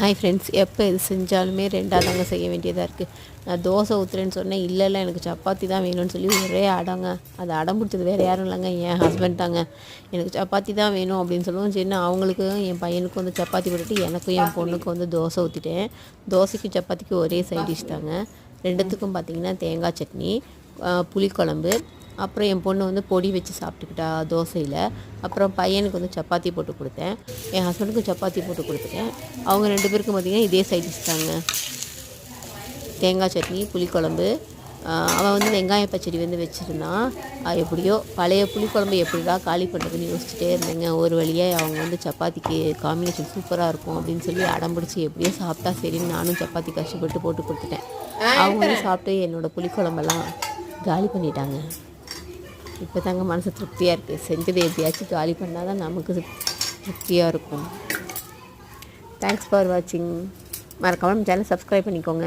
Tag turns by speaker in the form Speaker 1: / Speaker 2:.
Speaker 1: Hi friends எப்போ எது செஞ்சாலுமே ரெண்டாதாங்க செய்ய வேண்டியதாக இருக்குது நான் தோசை ஊற்றுறேன்னு சொன்னேன் இல்லை இல்லை எனக்கு சப்பாத்தி தான் வேணும்னு சொல்லி ஒரே அடங்க. அது அடம் பிடிச்சது வேறு யாரும் இல்லைங்க என் ஹஸ்பண்ட் தாங்க. எனக்கு சப்பாத்தி தான் வேணும் அப்படின்னு சொல்லுவோம் சரி நான் அவங்களுக்கு என் பையனுக்கும் வந்து சப்பாத்தி போட்டுட்டு எனக்கும் என் பொண்ணுக்கும் வந்து தோசை ஊற்றிட்டேன் தோசைக்கும் சப்பாத்திக்கும் ஒரே சைட் டிஷ் தாங்க. ரெண்டுத்துக்கும் பார்த்தீங்கன்னா தேங்காய் சட்னி புளிக்குழம்பு அப்புறம் என் பொண்ணு வந்து பொடி வச்சு சாப்பிட்டுக்கிட்டா தோசையில். அப்புறம் பையனுக்கு வந்து சப்பாத்தி போட்டு கொடுத்தேன். என் ஹஸ்பண்டுக்கும் சப்பாத்தி போட்டு கொடுத்துட்டேன். அவங்க ரெண்டு பேருக்கும் பார்த்திங்கன்னா இதே சைட் தாங்க. தேங்காய் சட்னி புளிக்குழம்பு. அவன் வந்து வெங்காய பச்சடி வந்து வச்சுருந்தான் எப்படியோ பழைய புளிக்குழம்பு எப்படிடா காலி பண்ணுறதுன்னு யோசிச்சுட்டே இருந்தேங்க. ஒரு வழியாக அவங்க வந்து சப்பாத்திக்கு காம்பினேஷன் சூப்பராக இருக்கும் அப்படின்னு சொல்லி அடம் பிடிச்சி எப்படியோ சாப்பிட்டா சரின்னு நானும் சப்பாத்தி கஷ்டப்பட்டு போட்டு கொடுத்துட்டேன். அவங்க வந்து சாப்பிட்டு என்னோடய புளிக்குழம்பெல்லாம் காலி பண்ணிட்டாங்க. இப்போ தாங்க மனசு திருப்தியாக இருக்குது செஞ்சதை எப்படியாச்சும் காலி பண்ணால் தான் நமக்கு திருப்தியாக இருக்கும். தேங்க்ஸ் ஃபார் வாட்சிங் மறக்காமல் சேனல் சப்ஸ்கிரைப் பண்ணிக்கோங்க.